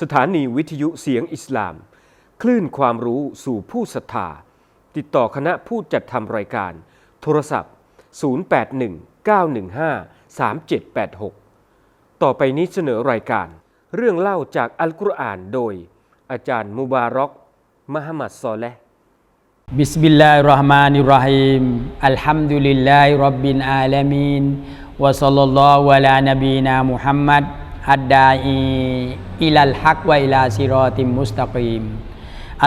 สถานีวิทยุเสียงอิสลาม คลื่นความรู้สู่ผู้ศรัทธา ติดต่อคณะผู้จัดทำรายการ โทรศัพท์ 0819153786 ต่อไปนี้เสนอรายการ เรื่องเล่าจากอัลกุรอานโดย อาจารย์มุบารอกมหมัดซอเละบิสมิลลาฮิรราะห์มานิรราะฮีมอัลฮัมดุลิลลาฮิรับบินอาลามีนวะซัลลัลลอฮุอะลานบีนามุฮัมมัดอัดดาอี อิลล์ฮักและอิลล์ส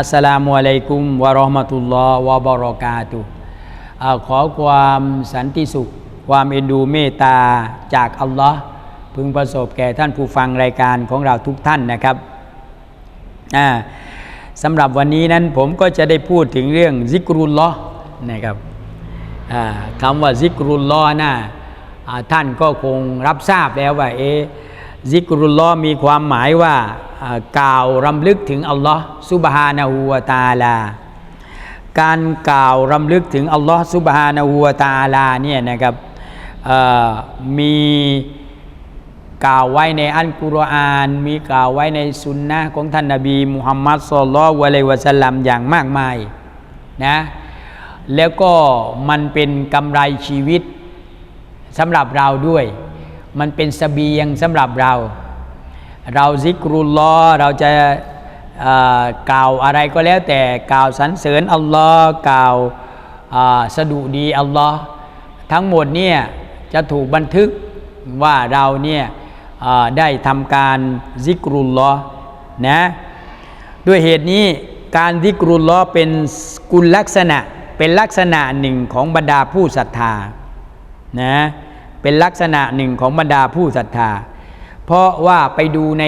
สสลามุอะลัยกุมวะเราะห์มะตุลลอฮ์วะบะเราะกาตุขอความสันติสุข ความเอ็นดูเมตตาจากอัลลอฮ์พึงประสบแก่ท่านผู้ฟังรายการของเราทุกท่านนะครับสำหรับวันนี้นั้นผมก็จะได้พูดถึงเรื่องซิกรุลลอฮ์นะครับคำว่าซิกรุลลอฮ์นะอ่าท่านก็คงรับทราบแล้วว่าเอะ ซิกรุลลอมีความหมายว่ากล่าวรำลึกถึงอัลลอฮ์ซุบฮานะฮูวตาลา การกล่าวรำลึกถึงอัลลอฮ์ซุบฮานะฮูวตาลาเนี่ยนะครับมีกล่าวไว้ในอัลกุรอาน มีกล่าวไว้ในสุนนะของท่านนบีมุฮัมมัดสุลลัลวะลัยวะสลัมอย่างมากมายนะแล้วก็มันเป็นกำไรชีวิตสำหรับเราด้วย มันเป็นสเสบียงสำหรับเรา เราซิกรุลลอเราจะกล่าวอะไรก็แล้วแต่กล่าวสรรเสริญอัลลอฮ์กล่าวอ่าสดุดีอัลลอฮ์ทั้งหมดเนี่ยจะถูกบันทึกว่าเราเนี่ยได้ทำการซิกรุลลอฮ์นะด้วยเหตุนี้การซิกรุลลอฮ์เป็นกุลลักษณะเป็นลักษณะหนึ่งของบรรดาผู้ศรัทธานะ เป็นลักษณะหนึ่งของบรรดาผู้ศรัทธา เพราะว่าไปดูใน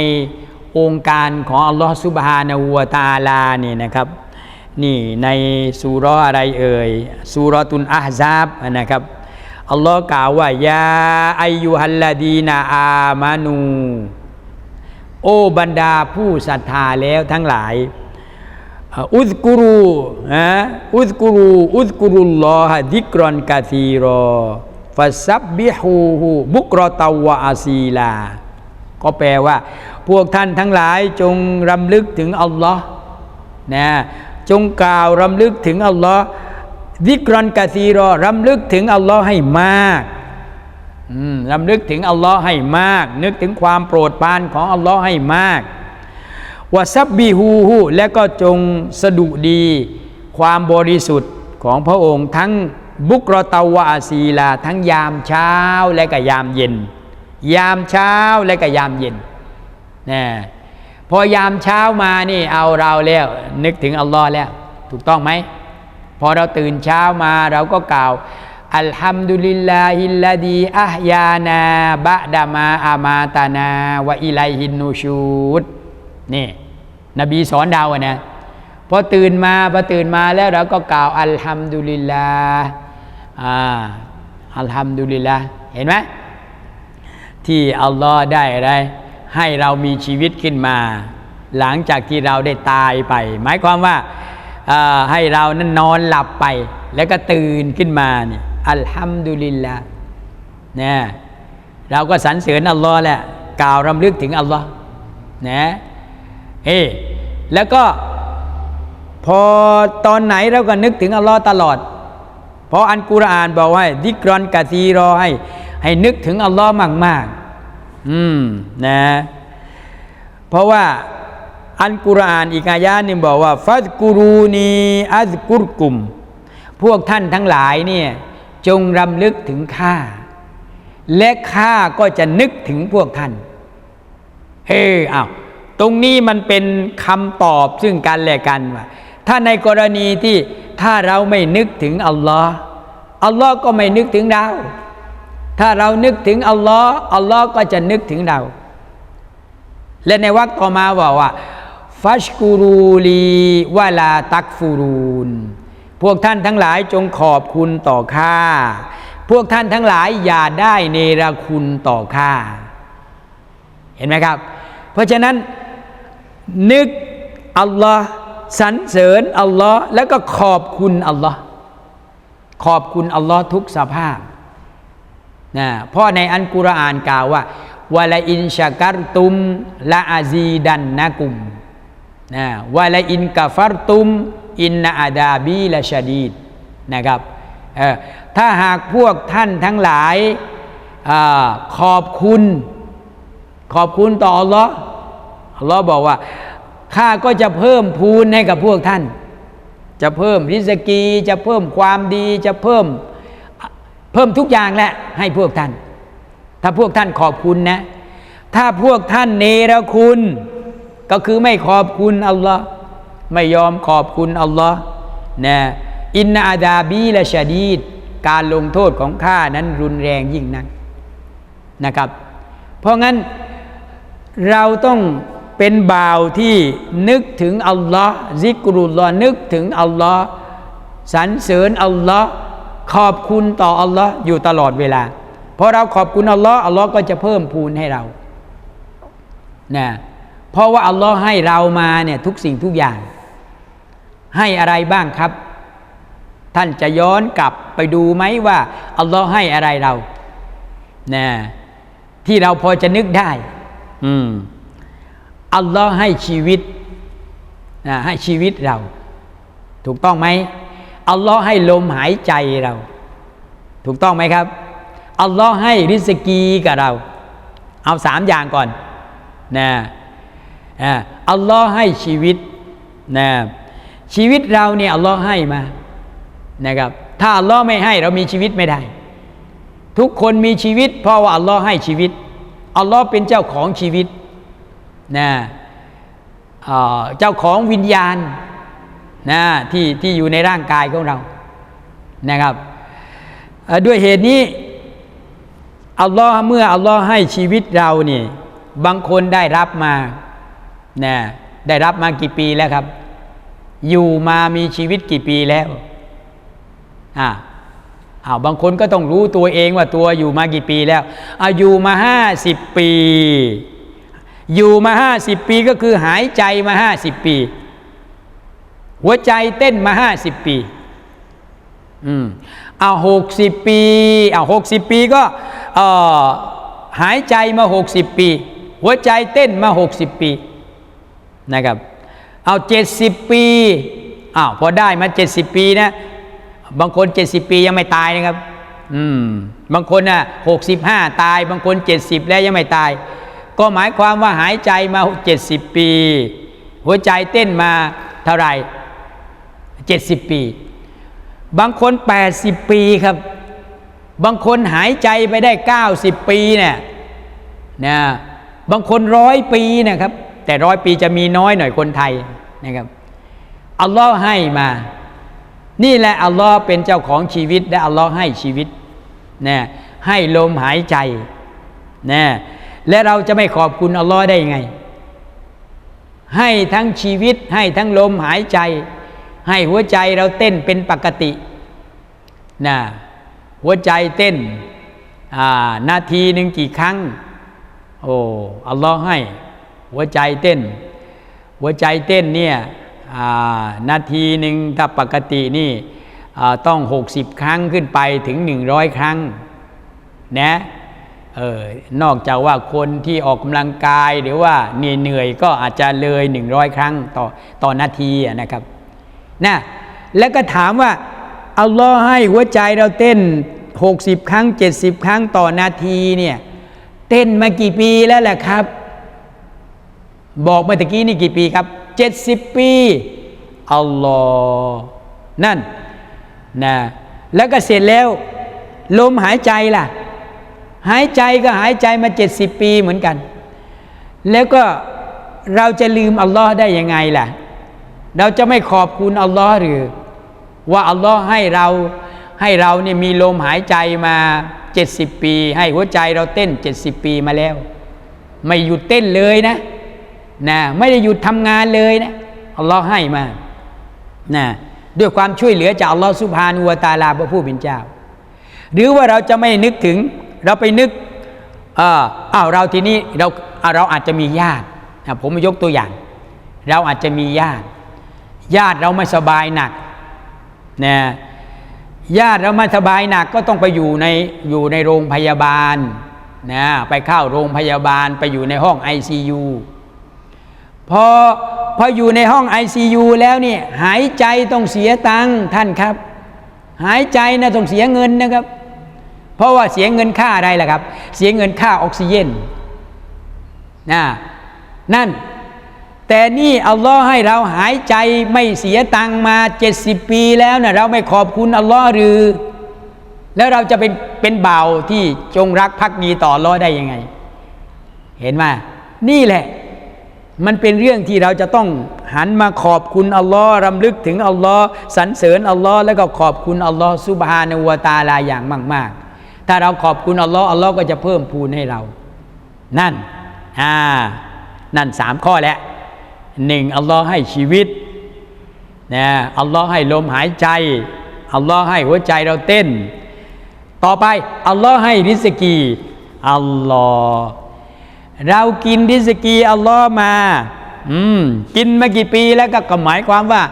องค์การของอัลลอฮฺซุบฮานาหูวตาลานี่นะครับนี่ในสุรอะไรเอ่ยสุรตุนอาฮซาบนะครับอัลลอฮ์กล่าวว่ายาอายุฮัลลาดีนาอามานู โอบรรดาผู้ศรัทธาแล้วทั้งหลาย อุสกุรูอุสกุรูอุสกุรุลลอฮะดิกรอนกาซีรอ ฟัซับบิฮูฮูบุกรอตาวะอาซีลา ก็แปลว่า พวกท่านทั้งหลายจงรำลึกถึงอัลลอฮ์นะจงกล่าวรำลึกถึงอัลลอฮ์ดิกรอนกาซีรอรำลึกถึงอัลลอฮ์ให้มากรำลึกถึงอัลลอฮ์ให้มาก นึกถึงความโปรดปรานของอัลลอฮ์ให้มากวะซับบีฮูฮูและก็จงสดุดี ความบริสุทธิ์ของพระองค์ทั้ง บุกรอตาวอาซีลาทั้งยามเช้าและก็ยามเย็น ยามเช้าและก็ยามเย็นนะพอยามเช้ามานี่เอาเราแล้ว นึกถึงอัลลอฮ์แล้ว ถูกต้องไหมพอเราตื่นเช้ามาเราก็กล่าวอัลฮัมดุลิลลาฮิลลาดีอัฮยานาบะดามาอามาตานาวะอิไลฮินนูชูดนี่ นบีสอนเราอะนะพอตื่นมาพอตื่นมาแล้วเราก็กล่าวอัลฮัมดุลิลลา อ่าอัลฮัมดุลิลลาเห็นไหมที่อัลลอฮ์ได้อะไรให้เรามีชีวิตขึ้นมา หลังจากที่เราได้ตายไป หมายความว่าให้เรานั้นนอนหลับไป แล้วก็ตื่นขึ้นมาเนี่ยอัลฮัมดุลิลละเนี่ยเราก็สรรเสริญอัลลอฮ์แหละกล่าวรำลึกถึงอัลลอฮ์นะเอแล้วก็พอตอนไหนเราก็นึกถึงอัลลอฮ์ตลอด เพราะอันกุรอานบอกว่าดิกรอนกะซีรอให้ ให้นึกถึงอัลลอฮ์มาก ๆ อืมนะเพราะว่าอันกุรอานอีกอายาหนึ่งบอกว่าฟัดกูรูนีอัซกุรกุม พวกท่านทั้งหลายเนี่ยจงรำลึกถึงข้าและข้าก็จะนึกถึงพวกท่าน เฮ้อ้าวตรงนี้มันเป็นคำตอบซึ่งกันและกันว่า ถ้าในกรณีที่ถ้าเราไม่นึกถึงอัลลอฮ์อัลลอฮ์ก็ไม่นึกถึงเรา ถ้าเรานึกถึงอัลลอฮ์อัลลอฮ์ก็จะนึกถึงเรา และในวรรคต่อมาบอกว่าฟัชกูรูลีวาลาตักฟูรูนพวกท่านทั้งหลายจงขอบคุณต่อข้า พวกท่านทั้งหลายอย่าได้เนรคุณต่อข้า เห็นไหมครับ เพราะฉะนั้นนึกอัลลอฮ์ สรรเสริญอัลลอฮ์แล้วก็ขอบคุณอัลลอฮ์ขอบคุณอัลลอฮ์ทุกสภาพนะเพราะในอันกุรอานกล่าวว่าวะลาอินชาการตุมละอาซีดันนะกุมนะวะลาอินกาฟารตุม อินนาอาดาบีละชาดีดนะครับถ้าหากพวกท่านทั้งหลายอขอบคุณ ขอบคุณต่ออัลลอฮ์อัลลอฮ์บอกว่า ข้าก็จะเพิ่มพูนให้กับพวกท่าน จะเพิ่มริสกี จะเพิ่มความดี จะเพิ่มเพิ่มทุกอย่างแหละให้พวกท่าน ถ้าพวกท่านขอบคุณนะ ถ้าพวกท่านเนรคุณ ก็คือไม่ขอบคุณอัลลอฮ์ไม่ยอมขอบคุณอัลลอฮ์นะอินนาอาดาบีและชาดีดการลงโทษของข้านั้นรุนแรงยิ่งนักนะครับ เพราะงั้นเราต้อง เป็นบ่าวที่นึกถึงอัลลอฮ์ซิกรุลลอฮ์นึกถึงอัลลอฮ์สรรเสริญอัลลอฮ์ขอบคุณต่ออัลลอฮ์อยู่ตลอดเวลาเพราะเราขอบคุณอัลลอฮ์อัลลอฮ์ก็จะเพิ่มพูนให้เรานะเพราะว่าอัลลอฮ์ให้เรามาเนี่ยทุกสิ่งทุกอย่าง ให้อะไรบ้างครับ ท่านจะย้อนกลับไปดูไหมว่าอัลลอฮ์ให้อะไรเรานะที่เราพอจะนึกได้ อืม อัลลอฮ์ให้ชีวิตนะให้ชีวิตเรา ถูกต้องไหมอัลลอฮ์ให้ลมหายใจเรา ถูกต้องไหมครับอัลลอฮ์ให้ริสกีกับเรา เอาสามอย่างก่อนนะอัลลอฮ์ให้ชีวิตนะชีวิตเราเนี่ยอัลลอฮ์ให้มานะครับ ถ้าอัลลอฮ์ไม่ให้เรามีชีวิตไม่ได้ ทุกคนมีชีวิต เพราะว่าอัลลอฮ์ให้ชีวิตอัลลอฮ์เป็นเจ้าของชีวิต นะเเจ้าของวิญญาณนะที่ที่อยู่ในร่างกายของเรานะครับด้วยเหตุนี้อัลลอฮ์เมื่ออัลลอฮ์ให้ชีวิตเรานี่บางคนได้รับมานะได้รับมากี่ปีแล้วครับ อยู่มามีชีวิตกี่ปีแล้วอ่าอ้าวบางคนก็ต้องรู้ตัวเองว่าตัวอยู่มากี่ปีแล้วอาอยู่มาห้าสิบปี อยู่มาห้าสิบปีก็คือหายใจมาห้าสิบปี หัวใจเต้นมาห้าสิบปีอืมเอาหกสิบปีเอาหกสิบปีก็เอ่อหายใจมาหกสิบปี หัวใจเต้นมาหกสิบปีนะครับ เอาเจ็ดสิบปีอ้าวพอได้มาเจ็ดสิบปีนะบางคนเจ็ดสิบปียังไม่ตายนะครับ อืมบางคนน่ะหกสิบห้าตาย บางคนเจ็ดสิบแล้วยังไม่ตาย ก็หมายความว่าหายใจมาเจ็ดสิบปี หัวใจเต้นมาเท่าไหร่เจ็ดสิบปี บางคนแปดสิบปีครับ บางคนหายใจไปได้เก้าสิบปีเนี่ยนะบางคนร้อยปีนะครับ แต่ร้อยปีจะมีน้อยหน่อยคนไทยนะครับอัลลอฮ์ให้มา นี่แหละอัลลอฮ์เป็นเจ้าของชีวิตและอัลลอฮ์ให้ชีวิตนะให้ลมหายใจนะ และเราจะไม่ขอบคุณอัลลอฮ์ได้ยังไง ให้ทั้งชีวิตให้ทั้งลมหายใจ ให้หัวใจเราเต้นเป็นปกตินะหัวใจเต้นอ่านาทีหนึ่งกี่ครั้ง โอ้อัลลอฮ์ให้ หัวใจเต้น หัวใจเต้นเนี่ยอ่านาทีหนึ่งถ้าปกตินี่อ่าต้อง 60 ครั้งขึ้นไปถึง 100 ครั้งนะ ออนอกจากว่าคนที่ออกกำลังกายหรือว่าเหนื่อยๆก็อาจจะเลย 100 ครั้งต่อต่อนาทีนะครับนะแล้วก็ถามว่าอัลลอฮ์ให้หัวใจเราเต้น 60 ครั้ง 70 ครั้งต่อนาทีเนี่ยเต้นมากี่ปีแล้วแหละครับ บอกเมื่อตะกี้นี่กี่ปีครับ 70 ปีอัลลอฮ์นั่นนะแล้วก็เสร็จแล้ว ลมหายใจล่ะ หายใจก็หายใจมา 70 ปีเหมือนกัน แล้วก็เราจะลืมอัลลอฮ์ได้ยังไงล่ะ เราจะไม่ขอบคุณอัลลอฮ์หรือ ว่าอัลลอฮ์ให้เราให้เราเนี่ยมีลมหายใจมา 70 ปี ให้หัวใจเราเต้น 70 ปีมาแล้ว ไม่หยุดเต้นเลยนะนะไม่ได้หยุดทำงานเลยนะอัลลอฮ์ให้มานะด้วยความช่วยเหลือจากอัลลอฮ์สุบฮานุวะตาลาพระผู้เป็นเจ้า หรือว่าเราจะไม่นึกถึง เราไปนึกเอออ้าวเราทีนี้เราเราอาจจะมีญาติผมมายกตัวอย่าง เราอาจจะมีญาติ ญาติเราไม่สบายหนักนะญาติเราไม่สบายหนักก็ต้องไปอยู่ในอยู่ในโรงพยาบาลนะไปเข้าโรงพยาบาลไปอยู่ในห้อง ICU พอพออยู่ในห้อง ICU แล้วเนี่ยหายใจต้องเสียตังค์ท่านครับ หายใจนะต้องเสียเงินนะครับ เพราะว่าเสียเงินค่าอะไรล่ะครับ เสียเงินค่าออกซิเจนนะนั่น แต่นี่อัลลอฮ์ให้เราหายใจไม่เสียตังค์มา70ปีแล้วนะเราไม่ขอบคุณอัลลอฮ์หรือ แล้วเราจะเป็นเป็นเบาที่จงรักภักดีต่ออัลลอฮ์ได้ยังไง เห็นไหมนี่แหละ มันเป็นเรื่องที่เราจะต้องหันมาขอบคุณอัลลอฮ์รำลึกถึงอัลลอฮ์สรรเสริญอัลลอฮ์แล้วก็ขอบคุณอัลลอฮ์ซุบฮานวตาลาอย่างมาก ๆ ถ้าเราขอบคุณอัลลอฮ์อัลลอฮ์ก็จะเพิ่มพูนให้เรา นั่นอ่านั่นสามข้อแล้วหนึ่งอัลลอฮ์ให้ชีวิตนะอัลลอฮ์ให้ลมหายใจอัลลอฮ์ให้หัวใจเราเต้น ต่อไปอัลลอฮ์ให้ริสกีอัลลอฮ์เรากินริสกีอัลลอฮ์มา อืมกินมากี่ปีแล้วก็ก็หมายความว่า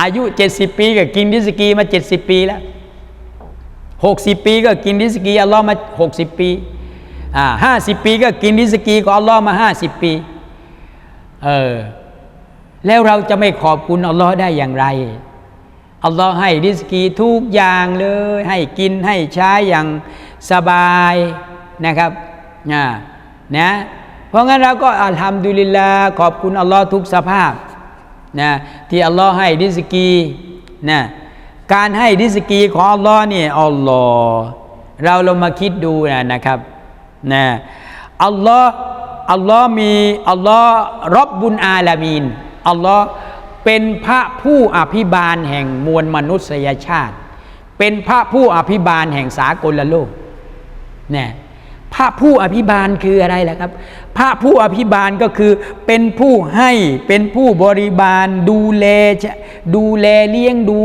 อายุ 70 ปีก็กินริสกีมา 70 ปีแล้ว 60 ปีก็กินริสกีอัลลอฮ์มา 60 ปีอ่าห้าสิบปีก็กินริสกีของอัลลอฮ์มา 50 ปีเออแล้วเราจะไม่ขอบคุณอัลลอฮ์ได้อย่างไรอัลลอฮ์ให้ริสกีทุกอย่างเลย ให้กินให้ใช้อย่างสบายนะครับนะนะเพราะงั้นเราก็อัลฮัมดุลิลลาขอบคุณอัลลอฮ์ทุกสภาพนะที่อัลลอฮ์ให้ริสกีนะ การให้ริสกีของอัลลอฮ์เนี่ยอัลลอฮ์เราลองมาคิดดูนะนะครับนะอัลลอฮ์อัลลอฮ์มีอัลลอฮ์รบบุญอาลามีนอัลลอฮ์เป็นพระผู้อภิบาลแห่งมวลมนุษยชาติ เป็นพระผู้อภิบาลแห่งสากลโลกเนี่ยพระผู้อภิบาลคืออะไรล่ะครับ พระผู้อภิบาลก็คือเป็นผู้ให้เป็นผู้บริบาลดูแลดูแลเลี้ยงดู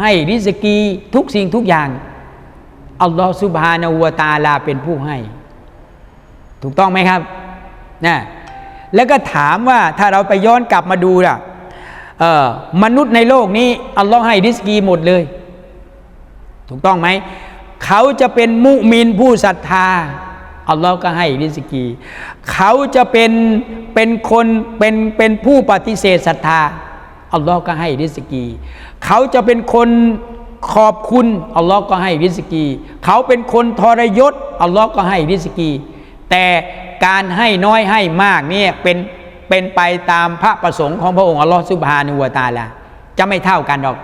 ให้ริสกีทุกสิ่งทุกอย่างอัลลอฮฺสุบฮานาอูวตาลาเป็นผู้ให้ ถูกต้องไหมครับนะแล้วก็ถามว่าถ้าเราไปย้อนกลับมาดูล่ะมนุษย์ในโลกนี้อัลลอฮ์ให้ริสกีหมดเลย ถูกต้องไหม เขาจะเป็นมุมินผู้ศรัทธาอัลลอฮ์ก็ให้ริสกี เขาจะเป็นเป็นคนเป็นเป็นผู้ปฏิเสธศรัทธา อัลลอฮ์ก็ให้ริสกี เขาจะเป็นคนขอบคุณอัลลอฮ์ก็ให้ริสกี เขาเป็นคนทรยศอัลลอฮ์ก็ให้ริสกี แต่การให้น้อยให้มากเนี่ยเป็นเป็นไปตามพระประสงค์ของพระองค์อัลลอฮ์สุบฮานุวะตาลาจะไม่เท่ากันหรอก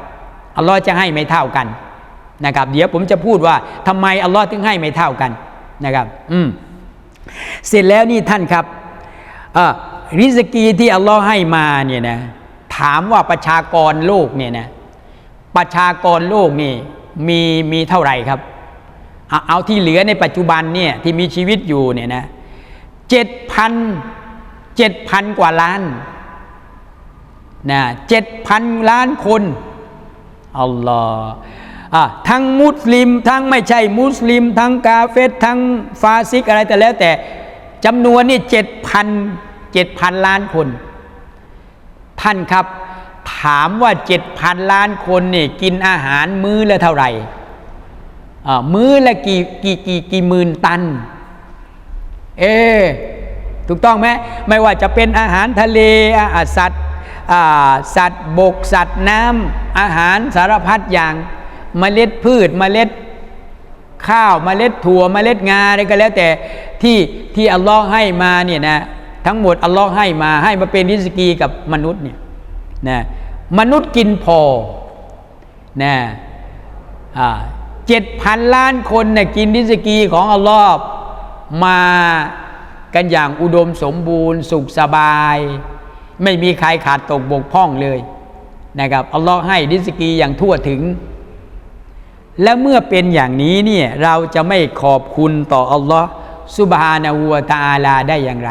อัลลอฮ์จะให้ไม่เท่ากันนะครับ เดี๋ยวผมจะพูดว่าทำไมอัลลอฮ์ถึงให้ไม่เท่ากันนะครับ อืมเสร็จแล้วนี่ท่านครับอ่าริสกีที่อัลลอฮ์ให้มาเนี่ยนะ ถามว่าประชากรโลกเนี่ยนะประชากรโลกนี่มีมีเท่าไหร่ครับ เอาที่เหลือในปัจจุบันเนี่ยที่มีชีวิตอยู่เนี่ยนะเจ็ดพันเจ็ดพันกว่าล้านนะเจ็ดพันล้านคนอัลลอฮ์ทั้งมุสลิม ทั้งไม่ใช่มุสลิม ทั้งกาเฟตทั้งฟาซิกอะไรแต่แล้วแต่จำนวนนี่เจ็ดพันเจ็ดพันล้านคน ท่านครับ ถามว่าเจ็ดพันล้านคนนี่กินอาหารมื้อละเท่าไหร่มื้อละกี่กี่กี่กี่หมื่นตัน เอถูกต้องไหมไม่ว่าจะเป็นอาหารทะเลอาสัตว์สัตว์บกสัตว์น้ำอาหารสารพัดอย่างมเมล็ดพืชมเมล็ดข้าวมเมล็ดถั่วมเมล็ดงาอะไรก็แล้วแต่ที่ที่อัลลอฮ์ให้มาเนี่ยนะ ทั้งหมดอัลลอฮ์ให้มาให้มาเป็นริสกีกับมนุษย์เนี่ยนะมนุษย์กินพอนะอ่าเจ็ดพันล้านคนเนี่ยกินริสกีของอัลลอฮ์มากันอย่างอุดมสมบูรณ์ สุขสบาย ไม่มีใครขาดตกบกพร่องเลยนะครับอัลลอฮ์ให้ริสกีอย่างทั่วถึง และเมื่อเป็นอย่างนี้เนี่ยเราจะไม่ขอบคุณต่ออัลลอฮ์สุบฮานาหูวตาลาได้อย่างไร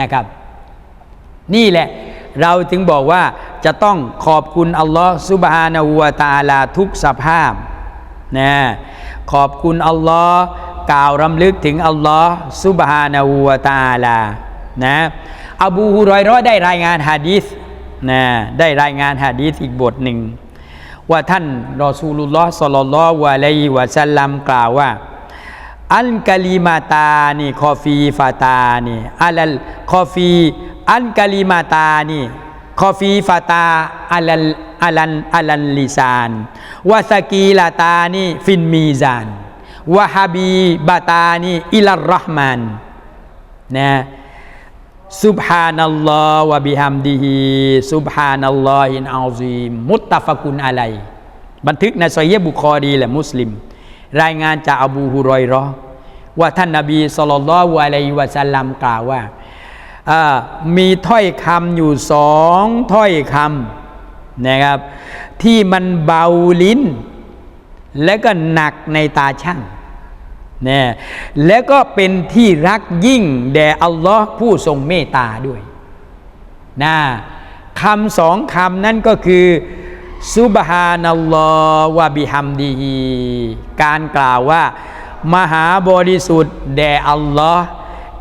นะครับ นี่แหละเราถึงบอกว่าจะต้องขอบคุณอัลลอฮ์สุบฮานาหูวตาลาทุกสภาพนะขอบคุณอัลลอฮ์กล่าวรำลึกถึงอัลลอฮ์ซุบฮานาหูวาตาลานะอบูฮุรอยรอได้รายงานฮะดีษนะได้รายงานฮะดีษอีกบทหนึ่ง ว่าท่านรอซูลุลลอฮ์สลลัลลอฮุอะลัยฮิวะสัลลัมกล่าวว่า อันกะลิมาตานี่คอฟีฟาตานี่อัลลคอฟี อันกะลิมาตานี่คอฟีฟาตาอัลลอัลลันอัลลันลิซานวะสกีลาตานี่ฟินมีซานวะฮาบีบาตานี่อิลัรห์มานนะซุบฮานัลลอฮ์วะบิฮัมดิฮิซุบฮานัลลอฮินอาซีมุตตะฟะกุนอะไลบันทึกในซอยเยบุคอรีและมุสลิม รายงานจากอบูฮุรอยราะห์ว่าท่านนาบีสุลต่านละวะลัยวะสัลลัมกล่าวว่ามีถ้อยคำอยู่สองถ้อยคำนะครับ ที่มันเบาลิ้น และก็หนักในตาช่างเนี่ยแล้วก็เป็นที่รักยิ่งแด่อัลลอฮ์ผู้ทรงเมตตาด้วยนะคำสองคำนั้นก็คือ ซุบฮานัลลอฮ์วะบิฮัมดีฮีการกล่าวว่า มหาบริสุทธิ์แด่อัลลอฮ์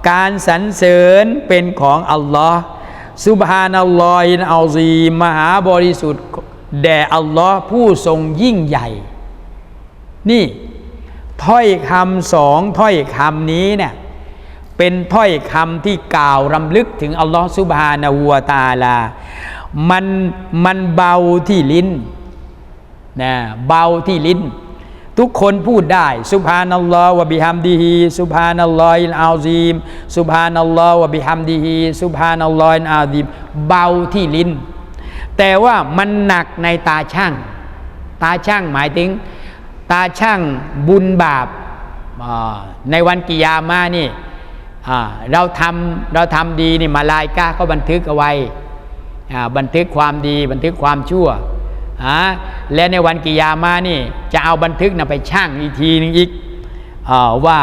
การสรรเสริญเป็นของอัลลอฮ์ซุบฮานัลลอฮินอัลซีมมหาบริสุทธิ์แด่อัลลอฮ์ผู้ทรงยิ่งใหญ่ นี่ ถ้อยคำสองถ้อยคำนี้เนี่ยเป็นถ้อยคำที่กล่าวรำลึกถึงอัลลอฮ์ซุบฮานาหัวตาลา มันมันเบาที่ลิ้นนะเบาที่ลิ้น ทุกคนพูดได้ซุบานัลลอฮ์วะบิฮัมดิฮีซุบานัลลอฮิลอาซีมซุบานัลลอฮ์วะบิฮัมดิฮีซุบานัลลอฮิลอาซีมเบาที่ลิ้น แต่ว่ามันหนักในตาช่าง ตาช่างหมายถึง ตาช่างบุญบาปในวันกิยามานี่เราทำเราทำดีนี่มาลายกาก็บันทึกเอาไว้ บันทึกความดีบันทึกความชั่วและในวันกิยามานี่จะเอาบันทึกนะไปช่างอีกทีนึงอีกอว่า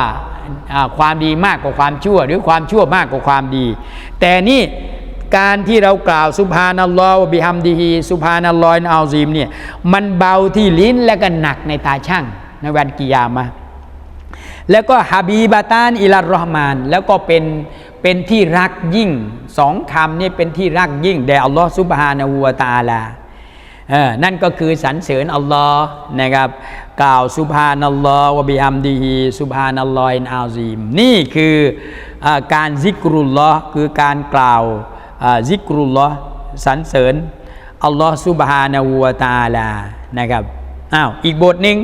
ความดีมากกว่าความชั่ว หรือความชั่วมากกว่าความดี แต่นี่การที่เรากล่าวสุภานัลลอฮฺบิฮัมดีฮีสุภานัลลอฮฺอัลซีมเนี่ยมันเบาที่ลิ้นและก็หนักในตาช่างในวันกิยามะห์แล้วก็ฮาบีบาตานอิลารรอห์มาน แล้วก็เป็น เป็นที่รักยิ่งสองคำนี่เป็นที่รักยิ่งแด่อัลลอฮฺซุบฮานะฮูวตาลาเออนั่นก็คือสรรเสริญอัลลอฮ์นะครับ กล่าวสุบฮานัลลอฮ์วะบิฮัมดีฮีสุบฮานัลลอฮินอาซีมนี่คืออการซิกรุลลอฮ์คือการกล่าวซิกรุลลอฮ์สรรเสริญอัลลอฮ์ซุบฮานะฮูวตาลานะครับอ้าวอีกบทหนึ่ง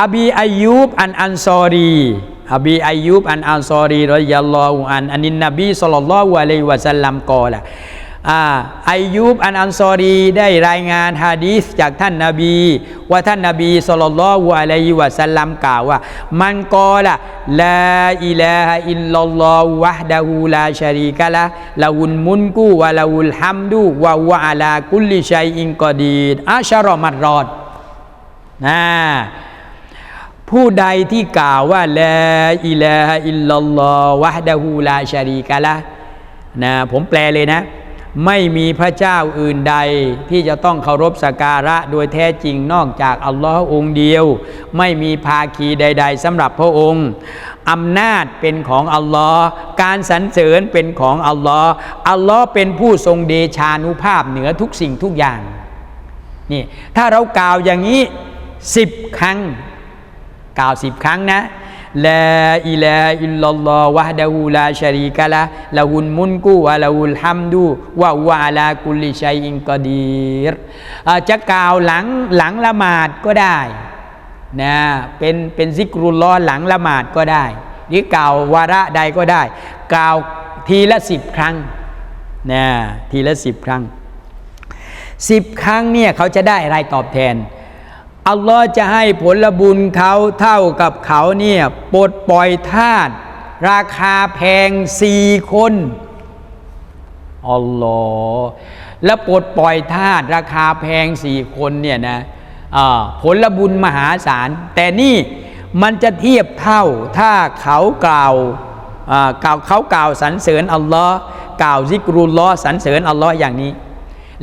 อบีอายุบอันอันซอรี อบีอายุบอันอันซอรีรอยยัลลอฮุอันอันนินนบีสุลลัลลอฮุอะลัยวะสัลลัมกอละอาอายุบอันอันซอรีได้รายงานฮะดีษจากท่านนาบี ว่าท่านนาบีสุลลัลลอฮุอะลัยวะสัลลัมกล่าวว่า มันกอละลาอิลาฮะอิลลัลลอฮุวะฮดะฮูลาชะรีกะละละหุลมุนกุวะละหุลฮัมดุวะวะอะลากุลลิชัยอินกอดีดอัชรอมัดรอดนะ ผู้ใดที่กล่าวว่าละอิลาฮะอิลลัลลอฮวะฮดะฮูลาชารีกะละนะผมแปลเลยนะ ไม่มีพระเจ้าอื่นใดที่จะต้องเคารพสักการะโดยแท้จริงนอกจากอัลลอฮ์องค์เดียว ไม่มีภาคีใด ๆสำหรับพระองค์อำนาจเป็นของอัลลอฮ์การสรรเสริญเป็นของอัลลอฮ์อัลลอฮ์เป็นผู้ทรงเดชานุภาพเหนือทุกสิ่งทุกอย่างนี่ถ้าเรากล่าวอย่างนี้สิบครั้ง กล่าวสิบครั้งนะลาอิลาอิลลัลลอฮ์วะฮดะฮูลาชะรีกะละละหุลมุนกุวะละหุลฮัมดุวะวะลากุลิชัยอินกอดีรจะกล่าวหลังหลังละหมาดก็ได้นะเป็นเป็นซิกรุลลอหลังละหมาดก็ได้ หรือกล่าววาระใดก็ได้ กล่าวทีละสิบครั้งนะทีละสิบครั้งสิบครั้งเนี่ยเขาจะได้อะไรตอบแทน อัลลอฮ์จะให้ผลบุญเขาเท่ากับเขาเนี่ยปลดปล่อยทาสราคาแพงสี่คนอัลลอฮ์แล้วปลดปล่อยทาสราคาแพงสี่คนเนี่ยนะผลบุญมหาศาล แต่นี่มันจะเทียบเท่าถ้าเขากล่าวกล่าวเขากล่าวสรรเสริญอัลลอฮ์กล่าวซิกรุลลอฮ์สรรเสริญอัลลอฮ์อย่างนี้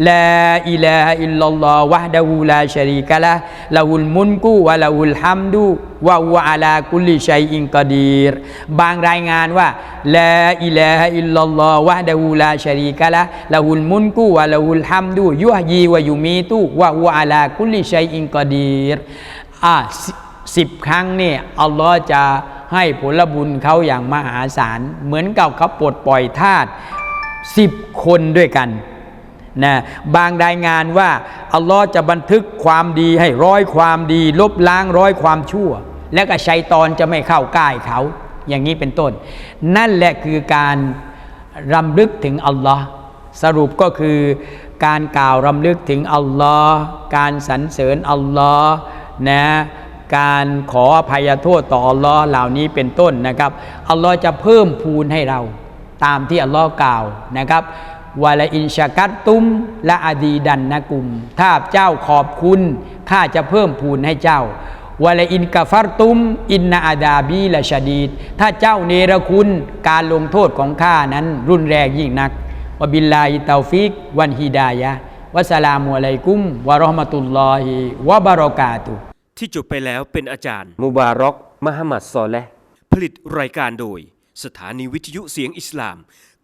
ลาอิลาฮอิลลัลลอฮ์วะดะฮูลาชรีกะละละหุลมุนกุวะละหุลฮัมดุวะวะอะลากุลิชัยอินกอดีรบางรายงานว่าลาอิลาฮอิลลัลลอฮ์วะดะฮูลาชรีกะละละหุลมุนกุวะละหุลฮัมดุยุฮยีวะยุมีตุวะวะอะลากุลิชัยอินกอดีรอ่าสิบครั้งเนี่ยอัลลอฮ์จะให้ผลบุญเขาอย่างมหาศาล เหมือนกับเขาปลดปล่อยทาสสิบคนด้วยกัน นะบางรายงานว่าอัลลอฮ์จะบันทึกความดีให้ร้อยความดี ลบล้างร้อยความชั่ว และก็ชัยตอนจะไม่เข้าใกล้เขา อย่างนี้เป็นต้น นั่นแหละคือการรำลึกถึงอัลลอฮ์สรุปก็คือการกล่าวรำลึกถึงอัลลอฮ์การสรรเสริญอัลลอฮ์นะการขออภัยโทษต่ออัลลอฮ์เหล่านี้เป็นต้นนะครับอัลลอฮ์จะเพิ่มพูนให้เราตามที่อัลลอฮ์กล่าวนะครับ วะลาอินชากัตตุมละอดีดันนะกุม ถ้าเจ้าขอบคุณข้าจะเพิ่มพูนให้เจ้าวะลาอินกาฟัรตุม อินนาอาดาบีละชาดีดถ้าเจ้าเนรคุณการลงโทษของข้านั้นรุนแรงยิ่งนักวะบิลลาฮิตาฟิก วันฮิดายะห์วะสลามุอะลัยกุมวะเราะห์มะตุลลอฮิวะบารอกาตุฮ์ที่จบไปแล้วเป็นอาจารย์ มุบารอกมหมัดซอและห์ผลิตรายการโดย สถานีวิทยุเสียงอิสลาม